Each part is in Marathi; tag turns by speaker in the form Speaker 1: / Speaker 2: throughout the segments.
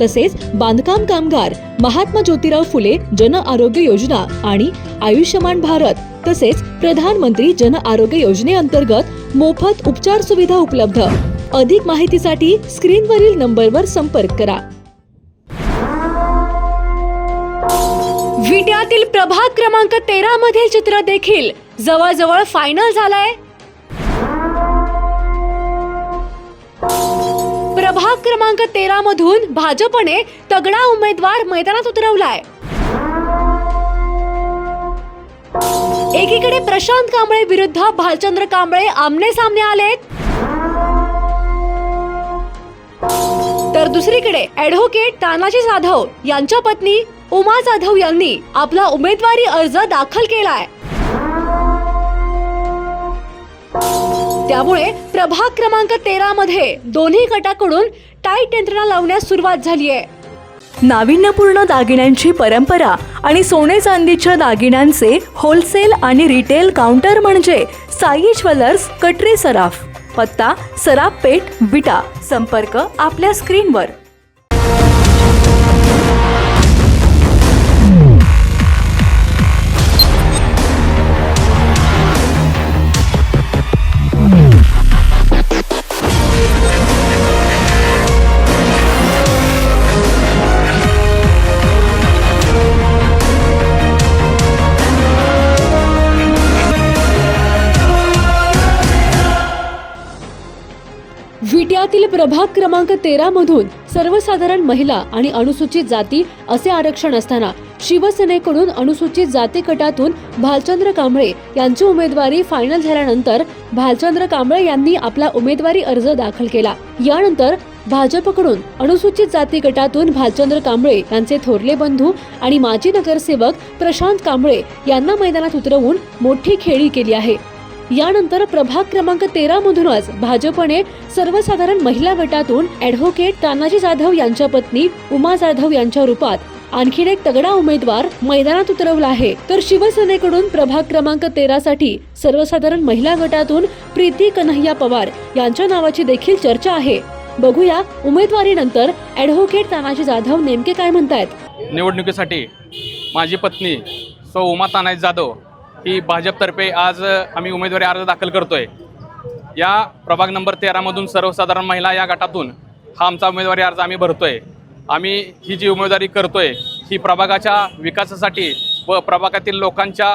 Speaker 1: तसेच बांधकाम कामगार महात्मा ज्योतिराव फुले जन आरोग्य योजना आणि आयुष्यमान भारत तसेच प्रधानमंत्री जन आरोग्य योजनेअंतर्गत मोफत उपचार सुविधा उपलब्ध. अधिक माहितीसाठी स्क्रीनवरील नंबरवर संपर्क करा. विट्यातील प्रभाग क्रमांक तेरा मधील चित्र देखील जवळजवळ फायनल झालाय. प्रभाग क्रमांक तेरा मधून भाजपने तगडा उमेदवार मैदानात उतरवलाय. एकीकडे प्रशांत कांबळे विरुद्ध भालचंद्र कांबळे आमने सामने आलेत. तर दुसरीकडे ऍडव्होकेट तानाजी जाधव यांच्या पत्नी उमा जाधव यांनी आपला उमेदवारी अर्ज दाखल केलाय. त्यामुळे प्रभाग क्रमांक तेरा मध्ये दोन्ही गटाकडून टाईट यंत्रणा लावण्यास सुरुवात झाली आहे. नाविन्यपूर्ण दागिन्यांची परंपरा आणि सोने चांदीच्या दागिन्यांचे होलसेल आणि रिटेल काउंटर म्हणजे साई ज्वेलर्स कटरी सराफ पत्ता सराफ पेठ विटा. संपर्क आपल्या स्क्रीनवर विट्यातील प्रभाग क्रमांक तेरा मधून सर्वसाधारण महिला आणि अनुसूचित जाती असे आरक्षण असताना शिवसेनेकडून अनुसूचित जाती गटातून भालचंद्र कांबळे यांची उमेदवारी फायनल झाल्यानंतर भालचंद्र कांबळे यांनी आपला उमेदवारी अर्ज दाखल केला. यानंतर भाजपकडून अनुसूचित जाती गटातून भालचंद्र कांबळे यांचे थोरले बंधू आणि माजी नगरसेवक प्रशांत कांबळे यांना मैदानात उतरवून मोठी खेळी केली आहे. यानंतर प्रभाग क्रमांक तेरा मधूनच भाजपने सर्वसाधारण महिला गटातून ऍडव्होकेट तानाजी जाधव यांच्या पत्नी उमा जाधव यांच्या रूपात आणखीन एक तगडा उमेदवार मैदानात उतरवला आहे. तर शिवसेनेकडून प्रभाग क्रमांक तेरा साठी सर्वसाधारण महिला गटातून प्रीती कन्हैया पवार यांच्या नावाची देखील चर्चा आहे. बघूया उमेदवारीनंतर ऍडव्होकेट तानाजी जाधव नेमके काय म्हणतायत?
Speaker 2: निवडणुकीसाठी माझी पत्नी सौ उमा तानाजी जाधव की भाजपतर्फे आज आम्ही उमेदवारी अर्ज दाखल करतोय. या प्रभाग नंबर तेरामधून सर्वसाधारण महिला या गटातून हा आमचा उमेदवारी अर्ज आम्ही भरतोय. आम्ही ही जी उमेदवारी करतोय ही प्रभागाच्या विकासासाठी व प्रभागातील लोकांच्या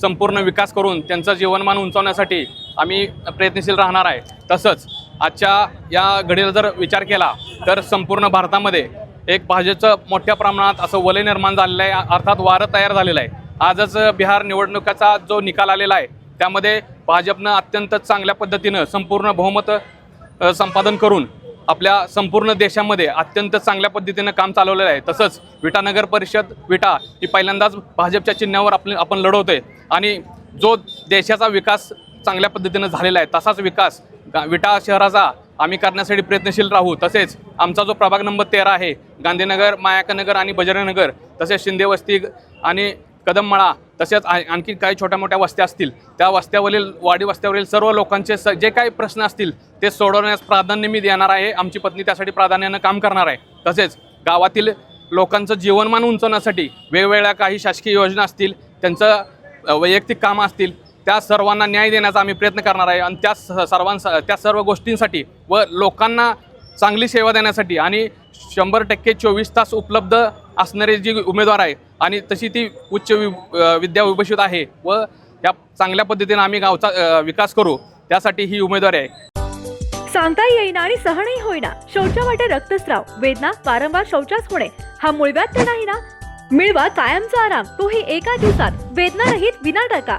Speaker 2: संपूर्ण विकास करून त्यांचं जीवनमान उंचावण्यासाठी आम्ही प्रयत्नशील राहणार आहे. तसंच आजच्या या घडीला जर विचार केला तर संपूर्ण भारतामध्ये एक भाजपचं मोठ्या प्रमाणात असं वलय निर्माण झालेलं आहे. अर्थात वारं तयार झालेलं आहे. आजच बिहार निवडणुकाचा जो निकाल आलेला आहे त्यामध्ये भाजपनं अत्यंत चांगल्या पद्धतीनं संपूर्ण बहुमत संपादन करून आपल्या संपूर्ण देशामध्ये अत्यंत चांगल्या पद्धतीनं काम चालवलेलं आहे. तसंच विटा नगर परिषद विटा ही पहिल्यांदाच भाजपच्या चिन्हावर आपले आपण लढवतोय. आणि जो देशाचा विकास चांगल्या पद्धतीनं झालेला आहे तसाच विकास गा- विटा शहराचा आम्ही करण्यासाठी प्रयत्नशील राहू. तसेच आमचा जो प्रभाग नंबर तेरा आहे गांधीनगर मायाकनगर आणि बजरंगनगर तसेच शिंदे वस्ती आणि कदममळा तसेच आणखी काही छोट्या मोठ्या वस्त्या असतील. त्या वस्त्यावरील वाडी वस्त्यावरील सर्व लोकांचे स जे काही प्रश्न असतील ते सोडवण्यास प्राधान्य मी देणार आहे. आमची पत्नी त्यासाठी प्राधान्यानं काम करणार आहे. तसेच गावातील लोकांचं जीवनमान उंचवण्यासाठी वेगवेगळ्या काही शासकीय योजना असतील त्यांचं वैयक्तिक कामं असतील त्या सर्वांना न्याय देण्याचा आम्ही प्रयत्न करणार आहे. आणि त्या स- सर्वांसा त्या सर्व गोष्टींसाठी व लोकांना चांगली सेवा देण्यासाठी आणि शंभर टक्के चोवीस तास उपलब्ध असणारे जी उमेदवार आहे आणि तशी ती उच्च वि विद्या विभूषित आहे व या चांगल्या पद्धतीने आम्ही गावचा विकास करू त्यासाठी ही उमेदवारी आहे.
Speaker 1: सांगता येईना आणि सहनही होईना. शौचा वाटे रक्तस्राव. वेदना वारंवार शौचास होणे हा मुळव्यात तर नाही ना? मिळवा कायमचा आराम. तोही एका दिवसात. वेदना रहित विना टाका